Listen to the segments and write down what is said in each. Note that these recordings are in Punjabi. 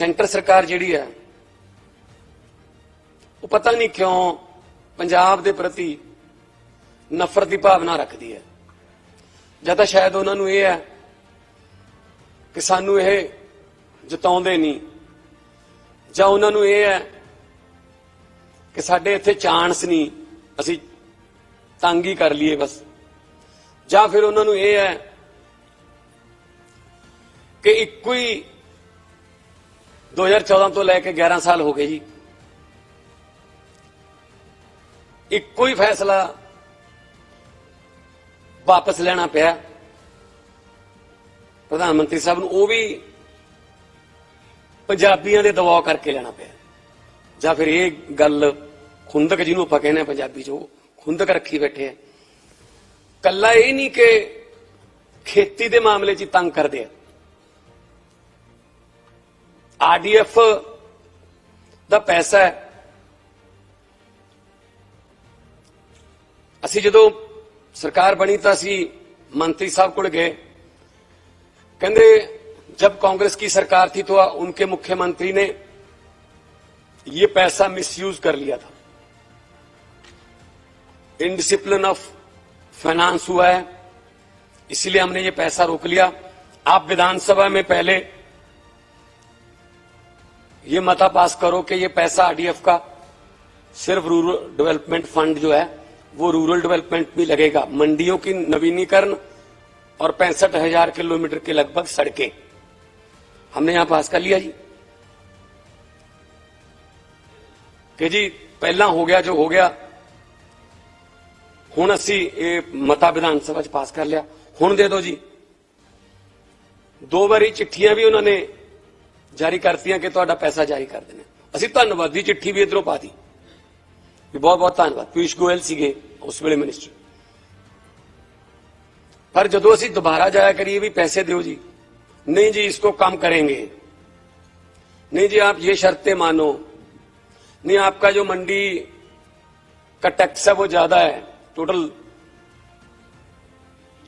ਸੈਂਟਰ ਸਰਕਾਰ ਜਿਹੜੀ ਹੈ, ਉਹ ਪਤਾ ਨਹੀਂ ਕਿਉਂ ਪੰਜਾਬ ਦੇ ਪ੍ਰਤੀ ਨਫ਼ਰਤ ਦੀ ਭਾਵਨਾ ਰੱਖਦੀ ਹੈ। ਜਾਂ ਤਾਂ ਸ਼ਾਇਦ ਉਹਨਾਂ ਨੂੰ ਇਹ ਹੈ ਕਿ ਸਾਨੂੰ ਇਹ ਜਿਤਾਉਂਦੇ ਨਹੀਂ, ਜਾਂ ਉਹਨਾਂ ਨੂੰ ਇਹ ਹੈ ਕਿ ਸਾਡੇ ਇੱਥੇ ਚਾਂਸ ਨਹੀਂ, ਅਸੀਂ ਤੰਗ ਹੀ ਕਰ ਲਈਏ ਬਸ। ਜਾਂ ਫਿਰ ਉਹਨਾਂ ਨੂੰ ਇਹ ਹੈ ਕਿ ਇੱਕੋ ਹੀ 2014 ਤੋਂ ਲੈ ਕੇ 11 ਸਾਲ ਹੋ ਗਏ ਜੀ। ਇੱਕੋ ਹੀ ਫੈਸਲਾ ਵਾਪਸ ਲੈਣਾ ਪਿਆ। ਪ੍ਰਧਾਨ ਮੰਤਰੀ ਸਾਹਿਬ ਨੂੰ ਉਹ ਵੀ ਪੰਜਾਬੀਆਂ ਦੇ ਦਬਾਅ ਕਰਕੇ ਲੈਣਾ ਪਿਆ। ਜਾਂ ਫਿਰ ਇਹ ਗੱਲ ਖੁੰਦਕ ਜਿਹਨੂੰ ਆਪਾਂ ਕਹਿੰਦੇ ਆ ਪੰਜਾਬੀ ਚ, ਉਹ ਖੁੰਦਕ ਰੱਖੀ ਬੈਠੇ ਆ। ਕੱਲਾ ਇਹ ਨਹੀਂ ਕਿ ਖੇਤੀ ਦੇ ਮਾਮਲੇ 'ਚ ਹੀ ਤੰਗ ਕਰਦੇ ਆ। ਆਰਡੀਐਫ ਦਾ ਪੈਸਾ ਹੈ ਅਸੀਂ ਜਦੋਂ ਸਰਕਾਰ ਬਣੀ ਤਾਂ ਅਸੀਂ ਮੰਤਰੀ ਸਾਹਿਬ ਕੋਲ ਗਏ ਕਹਿੰਦੇ जब कांग्रेस की सरकार थी तो उनके मुख्यमंत्री ने ये पैसा मिसयूज कर लिया था इनडिसिप्लिन ऑफ फाइनेंस हुआ है इसलिए हमने ये पैसा रोक लिया आप विधानसभा में पहले ये मता पास करो कि ये पैसा आरडीएफ का सिर्फ़ रूरल डेवलपमेंट फंड जो है, वो रूरल डेवलपमेंट भी लगेगा। मंडियों की नवीनीकरण और पैंसठ हज़ार किलोमीटर के लगभग सड़कें। हमने यहाँ पास कर लिया जी। कि जी, पहला हो गया जो हो गया हूँ असी मता विधानसभा पास कर लिया। हूँ दे दो जी। दो बारी चिट्ठिया भी उन्होंने ਜਾਰੀ ਕਰਤੀਆਂ ਕਿ ਤੁਹਾਡਾ ਪੈਸਾ ਜਾਰੀ ਕਰ ਦੇਣਾ ਅਸੀਂ ਧੰਨਵਾਦੀ ਚਿੱਠੀ ਵੀ ਇਧਰੋਂ ਪਾਤੀ ਵੀ ਬਹੁਤ ਬਹੁਤ ਧੰਨਵਾਦ ਪੀਯੂਸ਼ ਗੋਇਲ ਸੀਗੇ ਉਸ ਵੇਲੇ ਮਿਨਿਸਟਰ ਪਰ ਜਦੋਂ ਅਸੀਂ ਦੁਬਾਰਾ ਜਾਇਆ ਕਰੀਏ ਵੀ ਪੈਸੇ ਦਿਓ ਜੀ नहीं जी इसको कम करेंगे नहीं जी आप ये शर्तें मानो नहीं आपका जो मंडी का टैक्स है वो ज्यादा है टोटल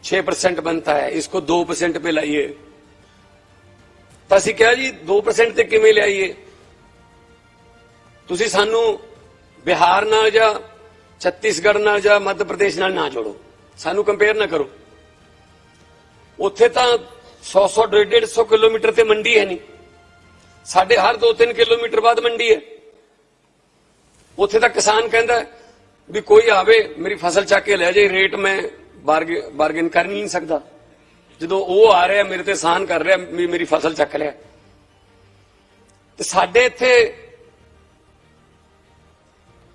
छह परसेंट बनता है इसको दो परसेंट पे लाइए ਤਾਂ ਅਸੀਂ ਕਿਹਾ ਜੀ 2% ਤੇ ਕਿਵੇਂ ਲਿਆਈਏ? ਤੁਸੀਂ ਸਾਨੂੰ ਬਿਹਾਰ ਨਾਲ ਜਾਂ ਛੱਤੀਸਗੜ੍ਹ ਨਾਲ ਜਾਂ ਮੱਧ ਪ੍ਰਦੇਸ਼ ਨਾਲ ਨਾ ਜੋੜੋ। ਸਾਨੂੰ ਕੰਪੇਅਰ ਨਾ ਕਰੋ। ਉੱਥੇ ਤਾਂ 100 100 150 ਕਿਲੋਮੀਟਰ ਤੇ ਮੰਡੀ ਹੈ ਨਹੀਂ। ਸਾਡੇ ਹਰ 2-3 ਕਿਲੋਮੀਟਰ ਬਾਅਦ ਮੰਡੀ ਹੈ। ਉੱਥੇ ਤਾਂ ਕਿਸਾਨ ਕਹਿੰਦਾ ਵੀ ਕੋਈ ਆਵੇ, ਮੇਰੀ ਫਸਲ ਚੱਕ ਕੇ ਲੈ ਜਾਏ, ਰੇਟ ਮੈਂ ਬਾਰਗੇਨ ਕਰ ਨਹੀਂ ਸਕਦਾ। ਜਦੋਂ ਉਹ ਆ ਰਿਹਾ, ਮੇਰੇ ਤੇ ਸਾਨ ਕਰ ਰਿਹਾ ਮੇਰੀ ਫਸਲ ਚੱਕ ਲਿਆ। ਤੇ ਸਾਡੇ ਇੱਥੇ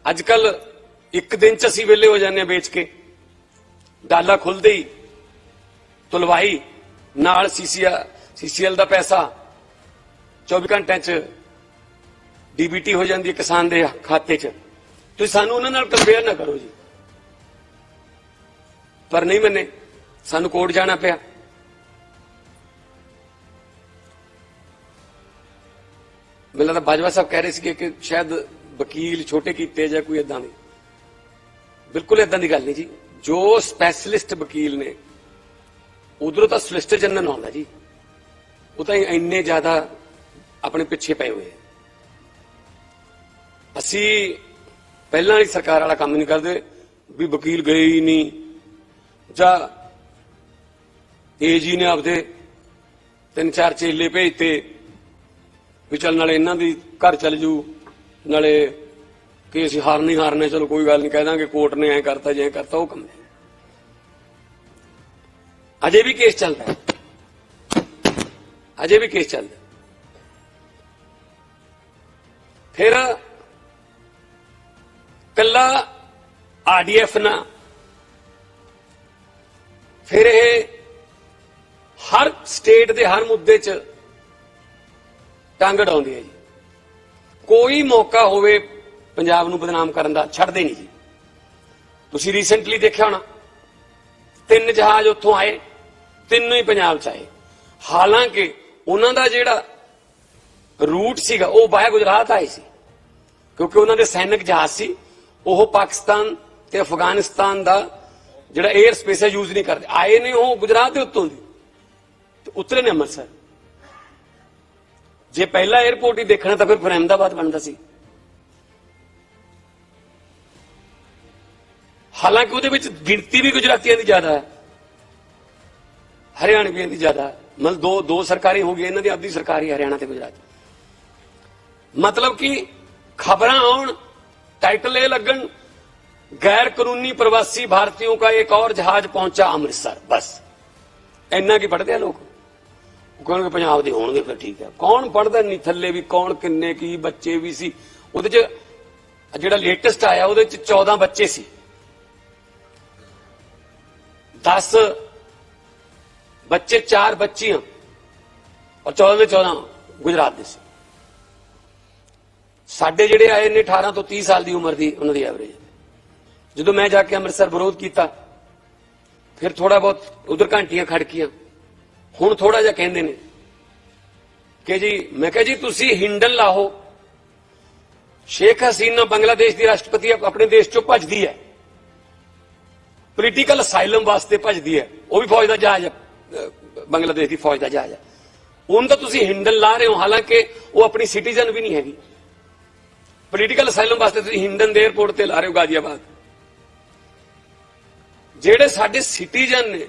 ਅੱਜ ਕੱਲ ਇੱਕ ਦਿਨ ਚ ਅਸੀਂ ਵਿਹਲੇ ਹੋ ਜਾਂਦੇ ਆ ਵੇਚ ਕੇ। ਡਾਲਾ ਖੁੱਲਦੇ ਹੀ, ਤੁਲਵਾਈ, ਨਾਲ ਸੀਸੀਆ, ਸੀਸੀਐਲ ਦਾ ਪੈਸਾ। 24 ਘੰਟਿਆਂ ਚ ਡੀਬੀਟੀ ਹੋ ਜਾਂਦੀ ਹੈ ਕਿਸਾਨ ਦੇ ਖਾਤੇ 'ਚ। ਤੁਸੀਂ ਸਾਨੂੰ ਉਹਨਾਂ ਨਾਲ ਕੰਪੇਅਰ ਨਾ ਕਰੋ ਜੀ। ਪਰ ਨਹੀਂ ਮੰਨੇ, ਸਾਨੂੰ ਕੋਰਟ ਜਾਣਾ ਪਿਆ। ਮੈਨੂੰ ਲੱਗਦਾ ਬਾਜਵਾ ਸਾਹਿਬ ਕਹਿ ਰਹੇ ਸੀਗੇ ਕਿ ਸ਼ਾਇਦ ਵਕੀਲ ਛੋਟੇ ਕੀਤੇ ਜਾਂ ਕੋਈ ਇਦਾਂ ਦੀ। ਬਿਲਕੁਲ ਇਦਾਂ ਦੀ ਗੱਲ ਨਹੀਂ ਜੀ। ਜੋ ਸਪੈਸ਼ਲਿਸਟ ਵਕੀਲ ਨੇ, ਉਧਰੋਂ ਤਾਂ ਸਲਿਸਟਰ ਜਨਰਲ ਆਉਂਦਾ ਜੀ। ਉਹ ਤਾਂ ਇੰਨੇ ਜ਼ਿਆਦਾ ਆਪਣੇ ਪਿੱਛੇ ਪਏ ਹੋਏ ਅਸੀਂ ਪਹਿਲਾਂ ਵਾਲੀ ਸਰਕਾਰ ਵਾਲਾ ਕੰਮ ਨਹੀਂ ਕਰਦੇ ਵੀ ਵਕੀਲ ਗਏ ਹੀ ਨਹੀਂ। ਜਾਂ ਏਜੀ ਨੇ ਆਪਦੇ ਤਿੰਨ ਚਾਰ ਚੇਲੇ ਭੇਜਤੇ। ਵੀ ਚੱਲ ਨਾਲੇ ਇਹਨਾਂ ਦੀ ਘਰ ਚੱਲ ਜੂ, ਨਾਲੇ ਕਿ ਅਸੀਂ ਹਾਰ ਨਹੀਂ ਹਾਰਨੇ, ਚਲੋ ਕੋਈ ਗੱਲ ਨਹੀਂ ਕਹਿ ਦਾਂਗੇ ਕੋਰਟ ਨੇ ਐ ਕਰਤਾ, ਜੇ ਕਰਤਾ, ਉਹ ਕੰਮ ਅਜੇ ਵੀ ਕੇਸ ਚੱਲਦਾ ਅਜੇ ਵੀ ਕੇਸ ਚੱਲਦਾ ਫਿਰ ਕੱਲਾ ਆਰਡੀਐਫ ਨਾ, ਫਿਰ ਇਹ ਹਰ ਸਟੇਟ ਦੇ ਹਰ ਮੁੱਦੇ 'ਚ ਟੰਗ ਅਡਾਉਂਦੀ ਹੈ ਜੀ। ਕੋਈ ਮੌਕਾ ਹੋਵੇ ਪੰਜਾਬ ਨੂੰ ਬਦਨਾਮ ਕਰਨ ਦਾ, ਛੱਡਦੇ ਨਹੀਂ ਜੀ। ਤੁਸੀਂ ਰੀਸੈਂਟਲੀ ਦੇਖਿਆ ਹੋਣਾ, ਤਿੰਨ ਜਹਾਜ਼ ਉੱਥੋਂ ਆਏ, ਤਿੰਨੋਂ ਹੀ ਪੰਜਾਬ ਚ ਆਏ। ਹਾਲਾਂਕਿ ਉਹਨਾਂ ਦਾ ਜਿਹੜਾ ਰੂਟ ਸੀਗਾ, ਉਹ ਬਾਹਰ ਗੁਜਰਾਤ ਆਏ ਸੀ। ਕਿਉਂਕਿ ਉਹਨਾਂ ਦੇ ਸੈਨਿਕ ਜਹਾਜ਼ ਸੀ, ਉਹ ਪਾਕਿਸਤਾਨ ਤੇ ਅਫਗਾਨਿਸਤਾਨ ਦਾ ਜਿਹੜਾ 에ਅਰ ਸਪੇਸ ਹੈ ਯੂਜ਼ ਨਹੀਂ ਕਰਦੇ। ਆਏ ਨੇ ਉਹ ਗੁਜਰਾਤ ਦੇ ਉੱਤੋਂ ਦੀ। ਤੇ ਉਤਰੇ ਨੇ ਅੰਮ੍ਰਿਤਸਰ। ਜੇ ਪਹਿਲਾ 에어ਪੋਰਟ ਹੀ ਦੇਖਣਾ ਤਾਂ ਫਿਰ ਫਰਹਿਮਦਾਬਾਦ ਬਣਦਾ ਸੀ। ਹਾਲਾਂਕਿ ਉਹਦੇ ਵਿੱਚ ਗਿਣਤੀ ਵੀ ਗੁਜਰਾਤੀਆਂ ਦੀ ਜ਼ਿਆਦਾ ਹੈ, ਹਰਿਆਣਵੀਆਂ ਦੀ ਜ਼ਿਆਦਾ ਮਤਲਬ ਦੋ ਦੋ ਸਰਕਾਰੀ ਹੋ ਗਈ ਇਹਨਾਂ ਦੀ ਆਪਦੀ ਸਰਕਾਰੀ ਹਰਿਆਣਾ ਤੇ ਗੁਜਰਾਤ। ਮਤਲਬ ਕਿ ਖਬਰਾਂ ਆਉਣ ਟਾਈਟਲ ਇਹ ਲੱਗਣ ਗੈਰ ਕਾਨੂੰਨੀ ਪ੍ਰਵਾਸੀ ਭਾਰਤੀਆਂ ਦਾ ਇੱਕ ਔਰ ਜਹਾਜ਼ ਪਹੁੰਚਾ ਅੰਮ੍ਰਿਤਸਰ, ਬਸ। ਇੰਨਾ ਕੀ ਪੜਦੇ ਆ ਲੋਕ? ਕਹਿੰਦੇ ਪੰਜਾਬ ਦੇ ਹੋਣਗੇ ਫਿਰ ਠੀਕ ਹੈ। ਕੌਣ ਪੜਦਾ ਨਹੀਂ ਥੱਲੇ ਵੀ, ਕੌਣ ਕਿੰਨੇ ਕੀ ਬੱਚੇ ਵੀ ਸੀ। ਉਹਦੇ ਚ ਜਿਹੜਾ ਲੇਟੈਸਟ ਆਇਆ, ਉਹਦੇ ਚ 14 ਬੱਚੇ ਸੀ। 10 ਬੱਚੇ 4 ਬੱਚੀਆਂ ਔਰ 14 ਦੇ 14 ਗੁਜਰਾਤ ਦੇ ਸੀ। ਸਾਡੇ ਜਿਹੜੇ ਆਏ ਨੇ 18 ਤੋਂ 30 ਸਾਲ ਦੀ ਉਮਰ ਦੀ, ਉਹਨਾਂ ਦੀ ਐਵਰੇਜ ਜਦੋਂ ਮੈਂ ਜਾ ਕੇ ਅੰਮ੍ਰਿਤਸਰ ਵਿਰੋਧ ਕੀਤਾ, ਫਿਰ ਥੋੜਾ ਬਹੁਤ ਉਧਰ ਘੰਟੀਆਂ ਖੜਕੀਆਂ। ਹੁਣ ਥੋੜਾ ਜਿਹਾ ਕਹਿੰਦੇ ਨੇ ਕਿ ਜੀ, ਮੈਂ ਕਿਹਾ ਜੀ, ਤੁਸੀਂ ਹਿੰਡਨ ਲਾਹੋ। ਸ਼ੇਖ ਹਸੀਨਾ ਬੰਗਲਾਦੇਸ਼ ਦੀ ਰਾਸ਼ਟਰਪਤੀ ਆਪਣੇ ਦੇਸ਼ ਚੋਂ ਭੱਜਦੀ ਹੈ। ਪੋਲੀਟੀਕਲ ਅਸਾਈਲਮ ਵਾਸਤੇ ਭੱਜਦੀ ਹੈ। ਉਹ ਵੀ ਫੌਜ ਦਾ ਜਹਾਜ਼ ਹੈ ਬੰਗਲਾਦੇਸ਼ ਦੀ ਫੌਜ ਦਾ ਜਹਾਜ਼ ਹੈ। ਉਹਨੂੰ ਤਾਂ ਤੁਸੀਂ ਹਿੰਡਨ ਲਾ ਰਹੇ ਹੋ, ਹਾਲਾਂਕਿ ਉਹ ਆਪਣੀ ਸਿਟੀਜ਼ਨ ਵੀ ਨਹੀਂ ਹੈਗੀ। ਪੋਲੀਟੀਕਲ ਅਸਾਈਲਮ ਵਾਸਤੇ ਤੁਸੀਂ ਹਿੰਡਨ ਦੇ 에ਅਰਪੋਰਟ ਤੇ ਲਾ ਰਹੇ ਹੋ ਗਾਜ਼ੀਆਬਾਦ। ਜਿਹੜੇ ਸਾਡੇ ਸਿਟੀਜ਼ਨ ਨੇ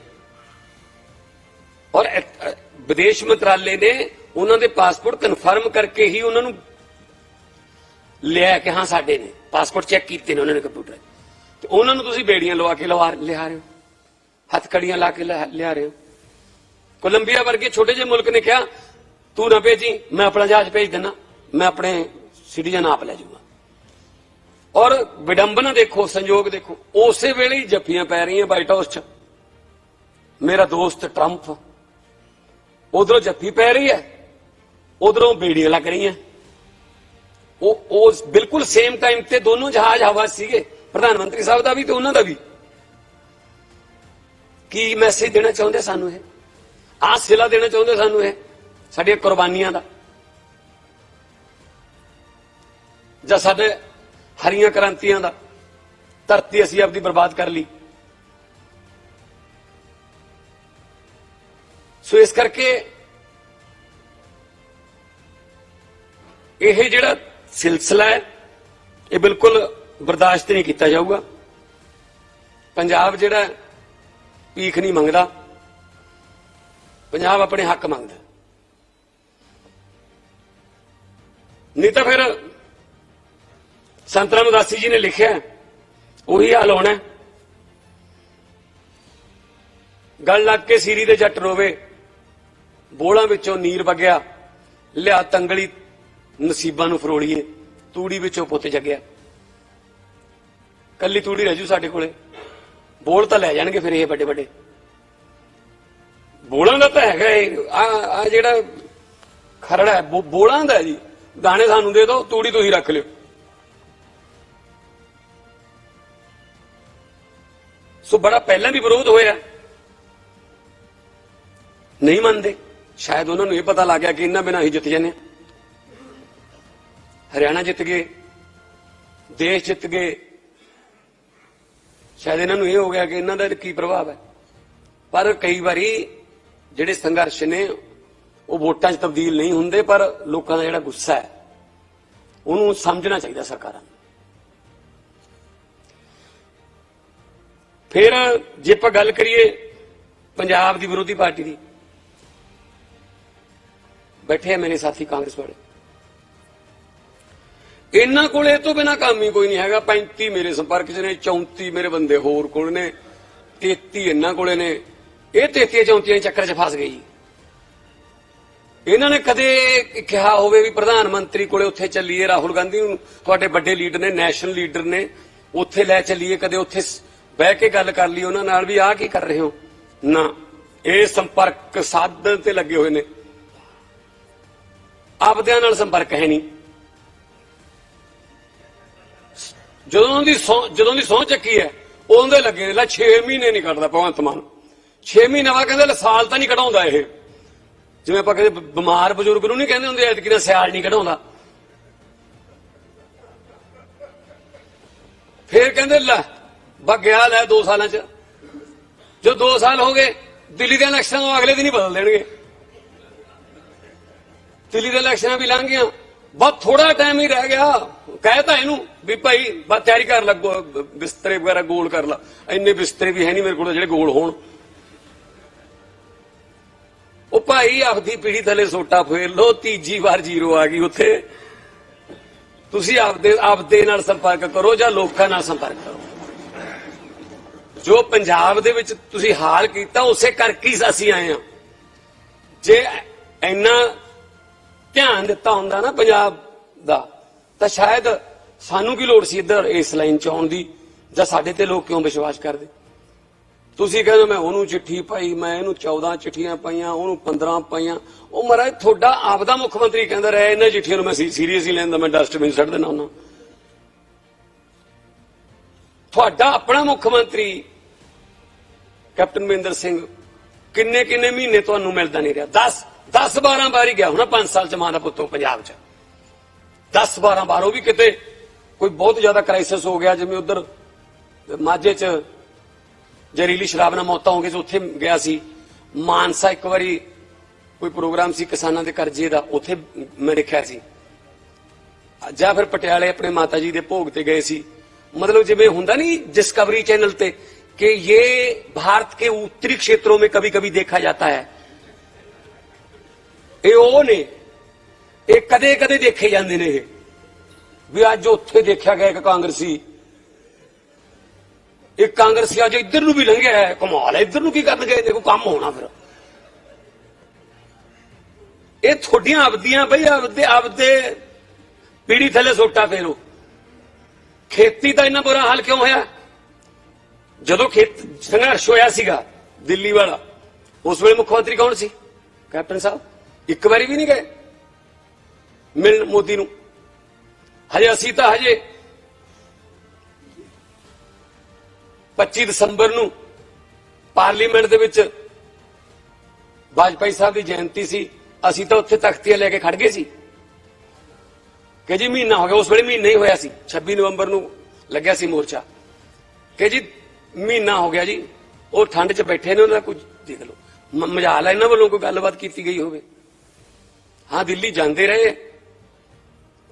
ਔਰ ਵਿਦੇਸ਼ ਮੰਤਰਾਲੇ ਨੇ ਉਹਨਾਂ ਦੇ ਪਾਸਪੋਰਟ ਕਨਫਰਮ ਕਰਕੇ ਹੀ ਉਹਨਾਂ ਨੂੰ ਲਿਆ ਕਿ ਹਾਂ, ਸਾਡੇ ਨੇ ਪਾਸਪੋਰਟ ਚੈੱਕ ਕੀਤੇ ਨੇ ਉਹਨਾਂ ਨੇ ਕੰਪਿਊਟਰ। ਤੇ ਉਹਨਾਂ ਨੂੰ ਤੁਸੀਂ ਬੇੜੀਆਂ ਲਵਾ ਕੇ ਲਵਾ, ਲਿਆ ਰਹੇ ਹੋ। ਹੱਥਕੜੀਆਂ ਲਾ ਕੇ ਲਿਆ ਲਿਆ ਰਹੇ ਹੋ। ਕੋਲੰਬੀਆ ਵਰਗੇ ਛੋਟੇ ਜਿਹੇ ਮੁਲਕ ਨੇ ਕਿਹਾ, ਤੂੰ ਨਾ ਭੇਜੀ, ਮੈਂ ਆਪਣਾ ਜਹਾਜ਼ ਭੇਜ ਦਿੰਦਾ ਮੈਂ ਆਪਣੇ ਸਿਟੀਜ਼ਨ ਆਪ ਲੈ ਜਾਊਗਾ। ਔਰ ਵਿਡੰਬਨਾ ਦੇਖੋ, ਸੰਯੋਗ ਦੇਖੋ, ਉਸੇ ਵੇਲੇ ਹੀ ਜੱਫੀਆਂ ਪੈ ਰਹੀਆਂ ਵਾਈਟ ਹਾਊਸ 'ਚ। ਮੇਰਾ ਦੋਸਤ ਟਰੰਪ ਉਧਰੋਂ ਜੱਫੀ ਪੈ ਰਹੀ ਹੈ, ਉਧਰੋਂ ਬੇੜੀਆਂ ਲੱਗ ਰਹੀਆਂ ਉਹ ਉਸ ਬਿਲਕੁਲ ਸੇਮ ਟਾਈਮ ਤੇ ਦੋਨੋਂ ਜਹਾਜ਼ ਹਵਾ ਸੀਗੇ, ਪ੍ਰਧਾਨ ਮੰਤਰੀ ਸਾਹਿਬ ਦਾ ਵੀ ਤੇ ਉਹਨਾਂ ਦਾ ਵੀ। ਕੀ ਮੈਸੇਜ ਦੇਣਾ ਚਾਹੁੰਦੇ ਸਾਨੂੰ ਇਹ? ਆਹ ਸਿਲਾ ਦੇਣਾ ਚਾਹੁੰਦੇ ਸਾਨੂੰ ਇਹ, ਸਾਡੀਆਂ ਕੁਰਬਾਨੀਆਂ ਦਾ। ਜਾਂ ਸਾਡੇ ਹਰੀਆਂ ਕ੍ਰਾਂਤੀਆਂ ਦਾ, ਧਰਤੀ ਅਸੀਂ ਆਪਦੀ ਬਰਬਾਦ ਕਰ ਲਈ। ਸੋ ਇਸ ਕਰਕੇ ਇਹ ਜਿਹੜਾ ਸਿਲਸਿਲਾ ਹੈ ਇਹ ਬਿਲਕੁਲ ਬਰਦਾਸ਼ਤ ਨਹੀਂ ਕੀਤਾ ਜਾਊਗਾ। ਪੰਜਾਬ ਜਿਹੜਾ ਹੈ, ਭੀਖ ਨਹੀਂ ਮੰਗਦਾ ਪੰਜਾਬ ਆਪਣੇ ਹੱਕ ਮੰਗਦਾ। ਨਹੀਂ ਤਾਂ ਫਿਰ ਸੰਤ ਰਾਮਦਾਸੀ ਜੀ ਨੇ ਲਿਖਿਆ ਉਹੀ ਹਾਲ ਹੋਣਾ ਗੱਲ ਲੱਗ ਕੇ ਸੀਰੀ ਦੇ ਜੱਟ ਰੋਵੇ। ਬੋਲਾਂ ਵਿੱਚੋਂ ਨੀਰ ਵਗਿਆ, ਲਿਆ ਤੰਗਲੀ ਨਸੀਬਾਂ ਨੂੰ ਫਰੋਲੀਏ, ਤੂੜੀ ਵਿੱਚੋਂ ਪੁੱਤ ਜਗਿਆ। ਕੱਲੀ ਤੂੜੀ ਰਹਿ ਜੂ ਸਾਡੇ ਕੋਲੇ। ਬੋਲ ਤਾਂ ਲੈ ਜਾਣਗੇ ਫਿਰ ਇਹ ਵੱਡੇ ਵੱਡੇ। ਬੋਲਾਂ ਦਾ ਤਾਂ ਹੈਗਾ ਆ ਆ ਜਿਹੜਾ ਖਰੜਾ ਹੈ, ਬੋ- ਬੋਲਾਂ ਦਾ ਜੀ। ਦਾਣੇ ਸਾਨੂੰ ਦੇ ਦਿਓ, ਤੂੜੀ ਤੁਸੀਂ ਰੱਖ ਲਿਓ। ਸੋ ਬੜਾ ਪਹਿਲਾਂ ਵੀ ਵਿਰੋਧ ਹੋਇਆ। ਨਹੀਂ ਮੰਨਦੇ। ਸ਼ਾਇਦ ਉਹਨਾਂ ਨੂੰ ਇਹ ਪਤਾ ਲੱਗ ਗਿਆ ਕਿ ਇਹਨਾਂ ਬਿਨਾਂ ਹੀ ਜਿੱਤ ਜਾਂਦੇ ਹਾਂ। ਹਰਿਆਣਾ ਜਿੱਤ ਗਏ, ਦੇਸ਼ ਜਿੱਤ ਗਏ। ਸ਼ਾਇਦ ਇਹਨਾਂ ਨੂੰ ਇਹ ਹੋ ਗਿਆ ਕਿ ਇਹਨਾਂ ਦਾ ਕੀ ਪ੍ਰਭਾਵ ਹੈ। ਪਰ ਕਈ ਵਾਰੀ ਜਿਹੜੇ ਸੰਘਰਸ਼ ਨੇ, ਉਹ ਵੋਟਾਂ 'ਚ ਤਬਦੀਲ ਨਹੀਂ ਹੁੰਦੇ, ਪਰ ਲੋਕਾਂ ਦਾ ਜਿਹੜਾ ਗੁੱਸਾ ਹੈ, ਉਹਨੂੰ ਸਮਝਣਾ ਚਾਹੀਦਾ ਸਰਕਾਰਾਂ ਨੂੰ। ਫਿਰ ਜੇ ਆਪਾਂ ਗੱਲ ਕਰੀਏ ਪੰਜਾਬ ਦੀ ਵਿਰੋਧੀ ਪਾਰਟੀ ਦੀ ਬੈਠੇ ਆ ਮੇਰੇ ਸਾਥੀ ਕਾਂਗਰਸ ਵਾਲੇ। ਇਹਨਾਂ ਕੋਲ ਇਹ ਤੋਂ ਬਿਨਾ ਕੰਮ ਹੀ ਕੋਈ ਨਹੀਂ ਹੈਗਾ। 35 ਮੇਰੇ ਸੰਪਰਕ 'ਚ ਨੇ 34 ਮੇਰੇ ਬੰਦੇ ਹੋਰ ਕੋਲ ਨੇ 33 ਇਹਨਾਂ ਕੋਲੇ ਨੇ। ਇਹ 33 34 ਚੱਕਰ 'ਚ ਫਸ ਗਈ ਇਹਨਾਂ ਨੇ ਕਦੇ ਕਿਹਾ ਹੋਵੇ ਵੀ ਪ੍ਰਧਾਨ ਮੰਤਰੀ ਕੋਲੇ ਉੱਥੇ ਚੱਲੀਏ, ਰਾਹੁਲ ਗਾਂਧੀ ਨੂੰ। ਤੁਹਾਡੇ ਵੱਡੇ ਲੀਡਰ ਨੇ, ਨੈਸ਼ਨਲ ਲੀਡਰ ਨੇ। ਉੱਥੇ ਲੈ ਚੱਲੀਏ, ਕਦੇ ਉੱਥੇ ਬਹਿ ਕੇ ਗੱਲ ਕਰ ਲਈ ਉਹਨਾਂ ਨਾਲ ਵੀ ਆਹ ਕੀ ਕਰ ਰਹੇ ਹੋ? ਨਾ। ਇਹ ਸੰਪਰਕ ਸਾਧਨ ਤੇ ਲੱਗੇ ਹੋਏ ਨੇ। ਆਪਦਿਆਂ ਨਾਲ ਸੰਪਰਕ ਹੈ ਨਹੀਂ। ਜਦੋਂ ਦੀ ਸਹੁੰ- ਜਦੋਂ ਦੀ ਸਹੁੰ ਚੱਕੀ ਹੈ, ਉਹਦੇ ਲੱਗੇ ਨੇ ਲੈ 6 ਮਹੀਨੇ ਨਹੀਂ ਕੱਢਦਾ ਭਗਵੰਤ ਮਾਨ। 6 ਮਹੀਨੇ ਬਾਅਦ ਕਹਿੰਦੇ ਲੈ ਸਾਲ ਤਾਂ ਨਹੀਂ ਕਢਾਉਂਦਾ ਇਹ। ਜਿਵੇਂ ਆਪਾਂ ਕਹਿੰਦੇ ਬ- ਬਿਮਾਰ ਬਜ਼ੁਰਗ ਨੂੰ ਨਹੀਂ ਕਹਿੰਦੇ ਹੁੰਦੇ, ਐਤਕੀ ਦਾ ਸਿਆਲ ਨਹੀਂ ਕਢਾਉਂਦਾ। ਫੇਰ ਕਹਿੰਦੇ ਲੈ ਬਗਿਆ ਲੈ 2 ਸਾਲਾਂ ਚ। ਜੋ 2 ਸਾਲ ਹੋ ਗਏ, ਦਿੱਲੀ ਦੇ ਇਲੈਕਸ਼ਨ ਤੋਂ ਅਗਲੇ ਦਿਨ ਹੀ ਬਦਲ ਦੇਣਗੇ। ਦਿੱਲੀ ਦੇ ਇਲੈਕਸ਼ਨਾਂ ਵੀ ਲੰਘ ਗਈਆਂ। ਬਹੁਤ ਥੋੜਾ ਟਾਈਮ ਹੀ ਰਹਿ ਗਿਆ। ਕਹਿਤਾ ਇਹਨੂੰ ਵੀ ਭਾਈ, ਬਸ ਤਿਆਰੀ ਕਰ ਲੱਗੋ ਬਿਸਤਰੇ ਵਗੈਰਾ ਗੋਲ ਕਰ ਲਾ। ਇੰਨੇ ਬਿਸਤਰੇ ਵੀ ਹੈ ਨਹੀਂ ਮੇਰੇ ਕੋਲ, ਜਿਹੜੇ ਗੋਲ ਹੋਣ। ਉਹ ਭਾਈ ਆਪਦੀ ਪੀੜੀ ਥੱਲੇ ਸੋਟਾ ਫੇਰ ਲੋ ਤੀਜੀ ਵਾਰ ਜ਼ੀਰੋ ਆ ਗਈ ਉੱਥੇ। ਤੁਸੀਂ ਆਪਦੇ ਆਪਦੇ ਨਾਲ ਸੰਪਰਕ ਕਰੋ ਜਾਂ ਲੋਕਾਂ ਨਾਲ ਸੰਪਰਕ ਕਰੋ। ਜੋ ਪੰਜਾਬ ਦੇ ਵਿੱਚ ਤੁਸੀਂ ਹਾਲ ਕੀਤਾ, ਉਸੇ ਕਰਕੇ ਹੀ ਅਸੀਂ ਆਏ ਹਾਂ। ਜੇ ਇੰਨਾ ਧਿਆਨ ਦਿੱਤਾ ਹੁੰਦਾ ਨਾ ਪੰਜਾਬ ਦਾ, ਤਾਂ ਸ਼ਾਇਦ ਸਾਨੂੰ ਕੀ ਲੋੜ ਸੀ ਇੱਧਰ ਇਸ ਲਾਈਨ ਚ ਆਉਣ ਦੀ, ਜਾਂ ਸਾਡੇ ਤੇ ਲੋਕ ਕਿਉਂ ਵਿਸ਼ਵਾਸ ਕਰਦੇ? ਤੁਸੀਂ ਕਹਿੰਦੇ ਮੈਂ ਉਹਨੂੰ ਚਿੱਠੀ ਪਾਈ, ਮੈਂ ਇਹਨੂੰ 14 ਚਿੱਠੀਆਂ ਪਾਈਆਂ, ਉਹਨੂੰ 15 ਪਾਈਆਂ। ਉਹ ਮਹਾਰਾਜ, ਤੁਹਾਡਾ ਆਪਦਾ ਮੁੱਖ ਮੰਤਰੀ ਕਹਿੰਦਾ ਰਿਹਾ, ਇਹਨਾਂ ਚਿੱਠੀਆਂ ਨੂੰ ਮੈਂ ਸੀਰੀਅਸਲੀ ਲੈਂਦਾ ਮੈਂ ਡਸਟਬਿਨ ਸੱਟ ਦੇਣਾ ਉਹਨਾਂ ਤੁਹਾਡਾ ਆਪਣਾ ਮੁੱਖ ਮੰਤਰੀ, ਕੈਪਟਨ ਮਹਿੰਦਰ ਸਿੰਘ ਕਿੰਨੇ ਕਿੰਨੇ ਮਹੀਨੇ ਤੁਹਾਨੂੰ ਮਿਲਦਾ ਨਹੀਂ ਰਿਹਾ? 10 10 12 ਹੀ ਗਿਆ ਹੋਣਾ 5 ਸਾਲ ਚ ਮਾਂ ਦਾ ਪੁੱਤੋਂ ਪੰਜਾਬ ਚ। 10 12 ਵਾਰ, ਉਹ ਵੀ ਕਿਤੇ ਕੋਈ ਬਹੁਤ ਜ਼ਿਆਦਾ ਕ੍ਰਾਈਸਿਸ ਹੋ ਗਿਆ, ਜਿਵੇਂ ਉਧਰ ਮਾਝੇ ਚ ਜ਼ਹਿਰੀਲੀ ਸ਼ਰਾਬ ਨਾਲ ਮੌਤਾਂ ਹੋ ਗਈਆਂ ਸੀ, ਉੱਥੇ ਗਿਆ ਸੀ। ਮਾਨਸਾ ਇੱਕ ਵਾਰੀ ਕੋਈ ਪ੍ਰੋਗਰਾਮ ਸੀ ਕਿਸਾਨਾਂ ਦੇ ਕਰਜ਼ੇ ਦਾ, ਉੱਥੇ ਮੈਂ ਦੇਖਿਆ ਸੀ। ਜਾਂ ਫਿਰ ਪਟਿਆਲੇ ਆਪਣੇ ਮਾਤਾ ਜੀ ਦੇ ਭੋਗ ਤੇ ਗਏ ਸੀ। ਮਤਲਬ ਜਿਵੇਂ ਹੁੰਦਾ ਨਹੀਂ ਡਿਸਕਵਰੀ ਚੈਨਲ 'ਤੇ, ਕਿ ये ਭਾਰਤ के ਉੱਤਰੀ क्षेत्रों में कभी कभी देखा जाता है ਇਹ ਉਹ ਨੇ। ਇਹ ਕਦੇ ਕਦੇ ਦੇਖੇ ਜਾਂਦੇ ਨੇ ਇਹ। ਵੀ ਅੱਜ ਉੱਥੇ ਦੇਖਿਆ ਗਿਆ ਇੱਕ ਕਾਂਗਰਸੀ। ਇੱਕ ਕਾਂਗਰਸੀ ਅੱਜ ਇੱਧਰ ਨੂੰ ਵੀ ਲੰਘਿਆ ਹੈ। ਕਮਾਲ ਹੈ, ਇੱਧਰ ਨੂੰ ਕੀ ਕਰਨ ਗਏ? ਦੇਖੋ ਕੰਮ ਹੋਣਾ ਫਿਰ। ਇਹ ਤੁਹਾਡੀਆਂ ਆਪਦੀਆਂ ਬਈ, ਆਪਦੇ ਆਪਦੇ ਪੀੜੀ ਥੱਲੇ ਸੋਟਾ ਫੇਰੋ। ਖੇਤੀ ਦਾ ਇੰਨਾ ਬੁਰਾ ਹਾਲ ਕਿਉਂ ਹੋਇਆ? ਜਦੋਂ ਖੇਤ ਸੰਘਰਸ਼ ਹੋਇਆ ਸੀਗਾ ਦਿੱਲੀ ਵਾਲਾ, ਉਸ ਵੇਲੇ ਮੁੱਖ ਮੰਤਰੀ ਕੌਣ ਸੀ? ਕੈਪਟਨ ਸਾਹਿਬ? ਇੱਕ ਵਾਰੀ ਵੀ ਨਹੀਂ ਗਏ। ਮਿਲਣ ਮੋਦੀ ਨੂੰ। ਹਜੇ ਅਸੀਂ ਤਾਂ ਹਜੇ 25 ਦਸੰਬਰ ਨੂੰ ਪਾਰਲੀਮੈਂਟ ਦੇ ਵਿੱਚ ਵਾਜਪਾਈ ਸਾਹਿਬ ਦੀ ਜਯੰਤੀ ਸੀ। ਅਸੀਂ ਤਾਂ ਉੱਥੇ ਤਖਤੀਆਂ ਲੈ ਕੇ ਖੜ ਗਏ ਸੀ। ਕਿ ਜੀ ਮਹੀਨਾ ਹੋ ਗਿਆ, ਉਸ ਵੇਲੇ ਮਹੀਨਾ ਹੀ ਹੋਇਆ ਸੀ। 26 ਨਵੰਬਰ ਨੂੰ ਲੱਗਿਆ ਸੀ ਮੋਰਚਾ। ਕਿ ਜੀ ਮਹੀਨਾ ਹੋ ਗਿਆ ਜੀ। ਉਹ ਠੰਡ 'ਚ ਬੈਠੇ ਨੇ, ਉਹਨਾਂ ਦਾ ਕੁਝ ਦੇਖ ਲਓ। ਮ- ਮਜਾਲ ਹੈ ਇਹਨਾਂ ਵੱਲੋਂ ਕੋਈ ਗੱਲਬਾਤ ਕੀਤੀ ਗਈ ਹੋਵੇ। ਹਾਂ ਦਿੱਲੀ ਜਾਂਦੇ ਰਹੇ,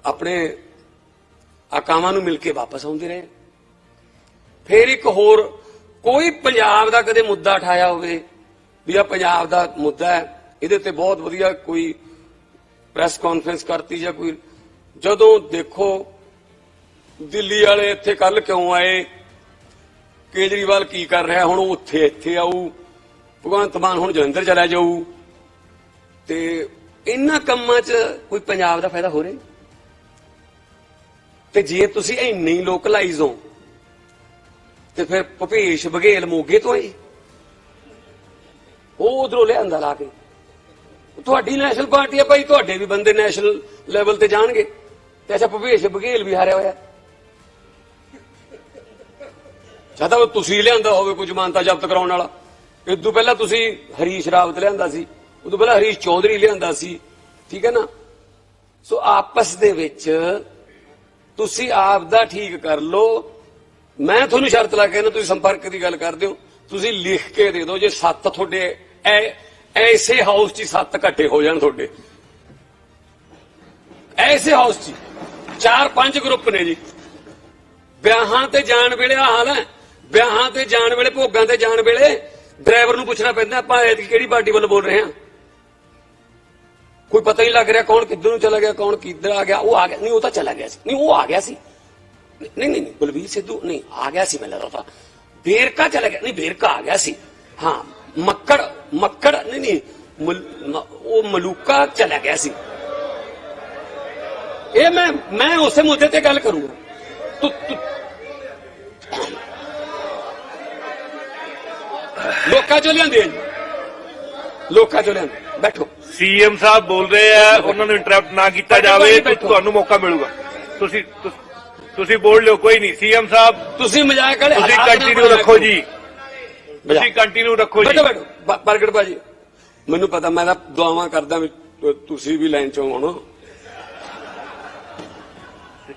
ਆਪਣੇ ਆਕਾਵਾਂ ਨੂੰ ਮਿਲ ਕੇ ਵਾਪਸ ਆਉਂਦੇ ਰਹੇ। ਫਿਰ ਇੱਕ ਹੋਰ ਕੋਈ ਪੰਜਾਬ ਦਾ ਕਦੇ ਮੁੱਦਾ ਉਠਾਇਆ ਹੋਵੇ, ਵੀ ਆ ਪੰਜਾਬ ਦਾ ਮੁੱਦਾ ਹੈ, ਇਹਦੇ ਤੇ ਬਹੁਤ ਵਧੀਆ ਕੋਈ ਪ੍ਰੈਸ ਕਾਨਫਰੰਸ ਕਰਤੀ ਜਾਂ ਕੋਈ, ਜਦੋਂ ਦੇਖੋ ਦਿੱਲੀ ਵਾਲੇ ਇੱਥੇ ਕੱਲ ਕਿਉਂ ਆਏ, ਕੇਜਰੀਵਾਲ ਕੀ ਕਰ ਰਿਹਾ, ਹੁਣ ਉਹ ਉੱਥੇ ਇੱਥੇ ਆਊ, ਭਗਵੰਤ ਮਾਨ ਹੁਣ ਜਲੰਧਰ ਚਲਾ ਜਾਊ, ਤੇ ਇਹਨਾਂ ਕੰਮਾਂ 'ਚ ਕੋਈ ਪੰਜਾਬ ਦਾ ਫਾਇਦਾ ਹੋ ਰਿਹਾ ਤੇ ਜੇ ਤੁਸੀਂ ਇੰਨੇ ਹੀ ਲੋਕਲਾਈਜ਼ ਹੋ, ਤੇ ਫਿਰ ਭੁਪੇਸ਼ ਬਘੇਲ ਮੋਗੇ ਤੋਂ ਆਏ। ਉਹ ਉਧਰੋਂ ਲਿਆਂਦਾ ਲਾ ਕੇ। ਤੁਹਾਡੀ ਨੈਸ਼ਨਲ ਪਾਰਟੀ ਆ ਭਾਈ, ਤੁਹਾਡੇ ਵੀ ਬੰਦੇ ਨੈਸ਼ਨਲ ਲੈਵਲ ਤੇ ਜਾਣਗੇ। ਤੇ ਅੱਛਾ, ਭੁਪੇਸ਼ ਬਘੇਲ ਵੀ ਹਾਰਿਆ ਹੋਇਆ। ਚਾਹਤਾ ਉਹ ਤੁਸੀਂ ਲਿਆਂਦਾ ਹੋਵੇ ਕੁਝ ਮਾਨਤਾ ਜ਼ਬਤ ਕਰਾਉਣ ਵਾਲਾ। ਇਦੋਂ ਪਹਿਲਾਂ ਤੁਸੀਂ ਹਰੀਸ਼ ਰਾਵਤ ਲਿਆਂਦਾ ਸੀ। ਉਦੋਂ ਪਹਿਲਾਂ ਹਰੀਸ਼ ਚੌਧਰੀ ਲਿਆਂਦਾ ਸੀ, ਠੀਕ ਹੈ ਨਾ? ਸੋ ਆਪਸ ਦੇ ਵਿੱਚ ਤੁਸੀਂ ਆਪ ਦਾ ਠੀਕ ਕਰ ਲਓ। ਮੈਂ ਤੁਹਾਨੂੰ ਸ਼ਰਤ ਲਾ ਕੇ ਨਾ ਤੁਸੀਂ ਸੰਪਰਕ ਦੀ ਗੱਲ ਕਰਦੇ ਹੋ। ਤੁਸੀਂ ਲਿਖ ਕੇ ਦੇ ਦਿਓ, ਜੇ ਸੱਤ ਤੁਹਾਡੇ, ਐ- ਐਸੇ ਹਾਊਸ 'ਚ ਹੀ ਸੱਤ ਇਕੱਠੇ ਹੋ ਜਾਣ ਤੁਹਾਡੇ। ਐਸੇ ਹਾਊਸ 'ਚ ਚਾਰ ਪੰਜ ਗਰੁੱਪ ਨੇ ਜੀ। ਵਿਆਹਾਂ ਤੇ ਜਾਣ ਵੇਲੇ ਆ ਹਾਲ ਹੈ। ਵਿਆਹਾਂ ਤੇ ਜਾਣ ਵੇਲੇ, ਭੋਗਾਂ ਤੇ ਜਾਣ ਵੇਲੇ ਡਰਾਈਵਰ ਨੂੰ ਪੁੱਛਣਾ ਪੈਂਦਾ, ਆਪਾਂ ਐਤਕੀ ਕਿਹੜੀ ਪਾਰਟੀ ਵੱਲੋਂ ਬੋਲ ਰਹੇ ਹਾਂ? ਕੋਈ ਪਤਾ ਹੀ ਲੱਗ ਰਿਹਾ ਕੌਣ ਕਿੱਧਰ ਨੂੰ ਚਲਾ ਗਿਆ ਕੌਣ ਕਿੱਧਰ ਆ ਗਿਆ ਉਹ ਆ ਗਿਆ ਨਹੀਂ ਉਹ ਤਾਂ ਚਲਾ ਗਿਆ ਸੀ ਨਹੀਂ ਉਹ ਆ ਗਿਆ ਸੀ ਨਹੀਂ ਨਹੀਂ ਨਹੀਂ ਬਲਵੀਰ ਸਿੱਧੂ ਨਹੀਂ ਆ ਗਿਆ ਸੀ ਮੈਨੂੰ ਲੱਗਦਾ ਬੇਰਕਾ ਚਲਾ ਗਿਆ ਨਹੀਂ ਬੇਰਕਾ ਆ ਗਿਆ ਸੀ ਹਾਂ ਮੱਕੜ ਮੱਕੜ ਨਹੀਂ ਨਹੀਂ ਮਲ- ਮ- ਉਹ ਮਲੂਕਾ ਚਲਾ ਗਿਆ ਸੀ ਇਹ ਮੈਂ ਮੈਂ ਉਸੇ ਮੁੱਦੇ ਤੇ ਗੱਲ ਕਰੂੰਗਾ ਤੂੰ ਤੂੰ ਲੋਕਾਂ ਚੋਂ ਲਿਆਂਦੇ ਆ ਜੀ ਲੋਕਾਂ ਚੋਂ ਲਿਆਂਦੇ ਬੈਠੋ ਸੀਐਮ ਸਾਹਿਬ ਬੋਲ ਰਹੇ ਆ ਉਹਨਾਂ ਨੂੰ ਇੰਟਰਰਪਟ ਨਾ ਕੀਤਾ ਜਾਵੇ। ਤੁਹਾਨੂੰ ਮੌਕਾ ਮਿਲੂਗਾ। ਤੁਸੀਂ ਤੁਸ- ਬੋਲ ਲਿਓ ਕੋਈ ਨਹੀਂ ਸੀਐਮ ਸਾਹਿਬ। ਤੁਸੀਂ ਮਜ਼ਾਕ ਵਾਲੇ ਤੁਸੀਂ ਕੰਟੀਨਿਊ ਰੱਖੋ। ਜੀ। ਤੁਸੀਂ ਕੰਟੀਨਿਊ ਰੱਖੋ ਜੀ। ਬੈਠੋ ਬੈਠੋ। ਬ- ਪ੍ਰਗਟ ਭਾਜੀ ਮੈਨੂੰ ਪਤਾ ਮੈਂ ਤਾਂ ਦੁਆਵਾਂ ਕਰਦਾ ਤੁਸੀਂ ਵੀ ਲਾਈਨ ਚੋਂ ਆਉਣਾ।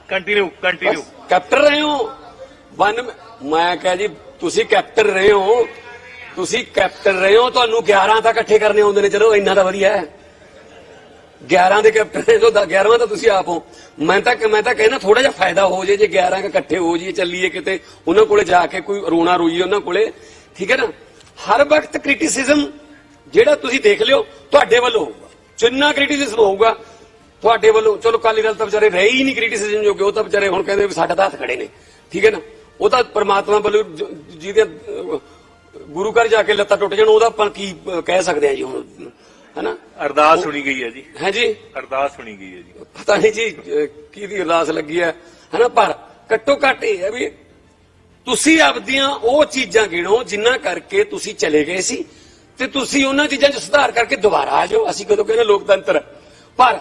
ਕੰਟੀਨਿਊ ਕੰਟੀਨਿਊ ਕੈਪਟਨ ਰਹੇ ਹੋ। ਵਨ ਮੈਂ ਕਹਾਂ ਜੀ ਤੁਸੀਂ ਕੈਪਟਨ ਰਹੇ ਹੋ। ਤੁਸੀਂ ਕੈਪਟਨ ਰਹੇ ਹੋ, ਤੁਹਾਨੂੰ 11 ਤਾਂ ਇਕੱਠੇ ਕਰਨੇ ਆਉਂਦੇ ਨੇ। ਚਲੋ, ਇੰਨਾ ਤਾਂ ਵਧੀਆ ਹੈ। 11 ਦੇ ਕੈਪਟਨ ਜੋ 11ਵਾਂ ਤਾਂ ਤੁਸੀਂ ਆਪ ਹੋ। ਮੈਂ ਤਾਂ ਮੈਂ ਤਾਂ ਕਹਿੰਦਾ ਥੋੜਾ ਜਿਹਾ ਫਾਇਦਾ ਹੋ ਜੇ ਜੇ 11 ਇਕੱਠੇ ਹੋ ਜੀ ਚੱਲੀਏ ਕਿਤੇ, ਉਹਨਾਂ ਕੋਲੇ ਜਾ ਕੇ ਕੋਈ ਰੋਣਾ ਰੋਈਏ ਉਹਨਾਂ ਕੋਲੇ। ਠੀਕ ਹੈ ਨਾ? ਹਰ ਵਕਤ ਕ੍ਰਿਟਿਸਿਜ਼ਮ ਜਿਹੜਾ ਤੁਸੀਂ ਦੇਖ ਲਿਓ, ਤੁਹਾਡੇ ਵੱਲੋਂ ਹੋਊਗਾ। ਜਿੰਨਾ ਕ੍ਰਿਟਿਸਿਜ਼ਮ ਹੋਊਗਾ, ਤੁਹਾਡੇ ਵੱਲੋਂ। ਚਲੋ ਕਾਲੀ ਦਲ ਤਾਂ ਵਿਚਾਰੇ ਰਹੇ ਹੀ ਨਹੀਂ ਕ੍ਰਿਟਿਸਿਜ਼ਮ ਜੋਗੇ, ਉਹ ਤਾਂ ਵਿਚਾਰੇ ਹੁਣ ਕਹਿੰਦੇ ਵੀ ਸਾਡਾ ਤਾਂ ਹੱਥ ਖੜੇ ਨੇ। ਠੀਕ ਹੈ ਨਾ? ਉਹ ਤਾਂ ਪਰਮਾਤਮਾ ਵੱਲੋਂ ਜਿਹਦੇ ਗੁਰੂ ਘਰ ਜਾ ਕੇ ਲੱਤਾਂ ਟੁੱਟ ਜਾਣ ਉਹਦਾ ਆਪਾਂ ਕੀ ਕਹਿ ਸਕਦੇ ਆ ਜੀ ਹੁਣ? ਹੈਨਾ? ਅਰਦਾਸ ਸੁਣੀ ਗਈ ਹੈ ਜੀ। ਹੈ ਜੀ? ਅਰਦਾਸ ਸੁਣੀ ਗਈ ਹੈ ਜੀ। ਪਤਾ ਨਹੀਂ ਜੀ ਕਿਹਦੀ ਅਰਦਾਸ ਲੱਗੀ ਹੈ ਹੈਨਾ? ਪਰ ਘੱਟੋ ਘੱਟ ਇਹ ਹੈ ਵੀ ਤੁਸੀਂ ਆਪਦੀਆਂ ਉਹ ਚੀਜ਼ਾਂ ਗਿਣੋ ਜਿੰਨਾ ਕਰਕੇ ਤੁਸੀਂ ਚਲੇ ਗਏ ਸੀ ਤੇ ਤੁਸੀਂ ਉਹਨਾਂ ਚੀਜ਼ਾਂ 'ਚ ਸੁਧਾਰ ਕਰਕੇ ਦੁਬਾਰਾ ਆ ਜਾਓ। ਅਸੀਂ ਕਦੋਂ ਕਹਿੰਦੇ ਲੋਕਤੰਤਰ। ਪਰ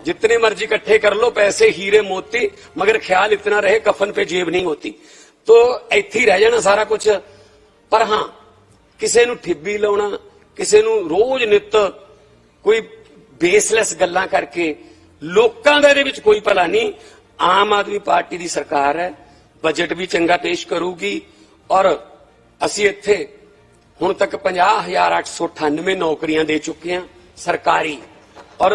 जितने मर्जी इकट्ठे कर लो पैसे हीरे मोती मगर ख्याल इतना रहे कफन पे जेब नहीं होती तो ਇੱਥੇ ਹੀ ਰਹਿ ਜਾਣਾ ਸਾਰਾ ਕੁਝ ਪਰ ਹਾਂ ਕਿਸੇ ਨੂੰ ਠਿੱਬੀ ਲਾਉਣਾ ਕਿਸੇ ਨੂੰ ਰੋਜ਼ ਨਿਤ ਕੋਈ ਬੇਸਲੈਸ ਗੱਲਾਂ ਕਰਕੇ ਲੋਕਾਂ ਦਾ ਇਹਦੇ ਵਿੱਚ ਕੋਈ ਭਲਾ ਨਹੀਂ ਆਮ ਆਦਮੀ ਪਾਰਟੀ ਦੀ ਸਰਕਾਰ ਹੈ ਬਜਟ ਵੀ ਚੰਗਾ ਪੇਸ਼ ਕਰੂਗੀ ਔਰ ਅਸੀਂ ਇੱਥੇ ਹੁਣ ਤੱਕ 50898 ਨੌਕਰੀਆਂ ਦੇ ਚੁੱਕੇ ਹਾਂ ਸਰਕਾਰੀ ਔਰ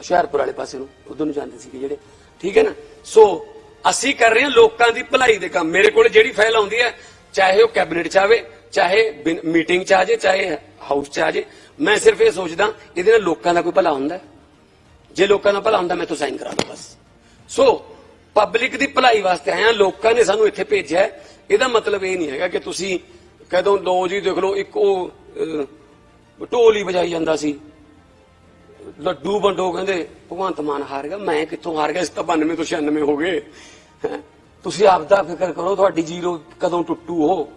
ਹੁਸ਼ਿਆਰਪੁਰ ਵਾਲੇ ਪਾਸੇ ਨੂੰ, ਉਧਰ ਨੂੰ ਜਾਂਦੇ ਸੀਗੇ ਜਿਹੜੇ। ਠੀਕ ਹੈ ਨਾ? ਸੋ ਅਸੀਂ ਕਰ ਰਹੇ ਹਾਂ ਲੋਕਾਂ ਦੀ ਭਲਾਈ ਦੇ ਕੰਮ। ਮੇਰੇ ਕੋਲ ਜਿਹੜੀ ਫਾਈਲ ਆਉਂਦੀ ਹੈ, ਚਾਹੇ ਉਹ ਕੈਬਨਿਟ ਚ ਆਵੇ, ਚਾਹੇ ਮੀਟਿੰਗ ਚ ਆ ਜਾਏ ਚਾਹੇ ਹਾਊਸ ਚ ਆ ਜਾਏ ਮੈਂ ਸਿਰਫ ਇਹ ਸੋਚਦਾ, ਇਹਦੇ ਨਾਲ ਲੋਕਾਂ ਦਾ ਕੋਈ ਭਲਾ ਹੁੰਦਾ ਜੇ ਲੋਕਾਂ ਦਾ ਭਲਾ ਹੁੰਦਾ, ਮੈਂ ਤਾਂ ਸਾਈਨ ਕਰਾ ਦਾਂ ਬਸ। ਸੋ ਪਬਲਿਕ ਦੀ ਭਲਾਈ ਵਾਸਤੇ ਆਇਆ ਲੋਕਾਂ ਨੇ ਸਾਨੂੰ ਇੱਥੇ ਭੇਜਿਆ ਇਹਦਾ ਮਤਲਬ ਇਹ ਨਹੀਂ ਹੈਗਾ ਕਿ ਤੁਸੀਂ ਕਦੋਂ ਲੋ ਜੀ ਦੇਖ ਲਓ, ਇੱਕ ਉਹ ਢੋਲ ਹੀ ਵਜਾਈ ਜਾਂਦਾ ਸੀ। ਲੱਡੂ ਵੰਡੋ, ਕਹਿੰਦੇ, ਭਗਵੰਤ ਮਾਨ ਹਾਰ ਗਿਆ, ਮੈਂ ਕਿੱਥੋਂ ਹਾਰ ਗਿਆ? ਇਸ ਤਾਂ 92 ਤੋਂ 96 ਹੋ ਗਏ। ਹੈਂ। ਤੁਸੀਂ ਆਪ ਦਾ ਫਿਕਰ ਕਰੋ, ਤੁਹਾਡੀ ਜ਼ੀਰੋ ਕਦੋਂ ਟੁੱਟੂ ਹੋ